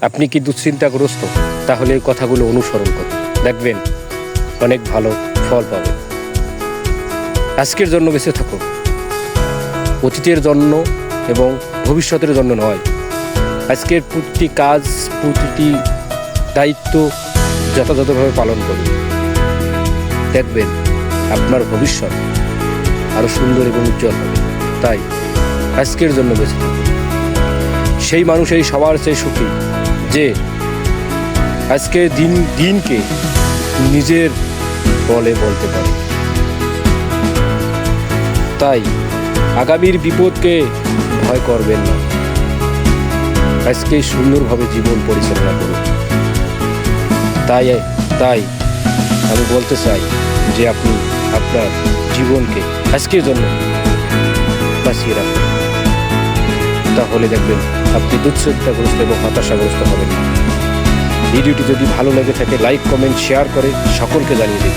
আপনি কি দুশ্চিন্তাগ্রস্ত? তাহলে এই কথাগুলো অনুসরণ করুন। দেখবেন অনেক ভালো ফল পাবেন। আজকের জন্য বেঁচে থাকুন। অতীতের জন্য এবং ভবিষ্যতের জন্য নয়। আজকের প্রতিটি কাজ, প্রতিটি দায়িত্ব যথাযথভাবে পালন করুন। দেখবেন আপনার ভবিষ্যৎ আরও সুন্দর এবং উজ্জ্বল হবে। তাই আজকের জন্য বেঁচে থাকুন। সেই মানুষ এই সবার চেয়ে সুখী যে আজকে দিন, দিনকে নিজের বলে বলতে পারে। তাই আগামীর বিপদকে ভয় করবেন না। আজকে সুন্দরভাবে জীবন পরিচালনা করুন। তাই তাই আমি বলতে চাই যে আপনি আপনার জীবনকে আজকের জন্য বাঁচিয়ে রাখুন। তাহলে দেখবেন আপনি দুশ্চিন্তাগ্রস্ত এবং হতাশাগ্রস্ত হবেন ভিডিওটি যদি ভালো লেগে থাকে, লাইক, কমেন্ট, শেয়ার করে সকলকে জানিয়ে দিন।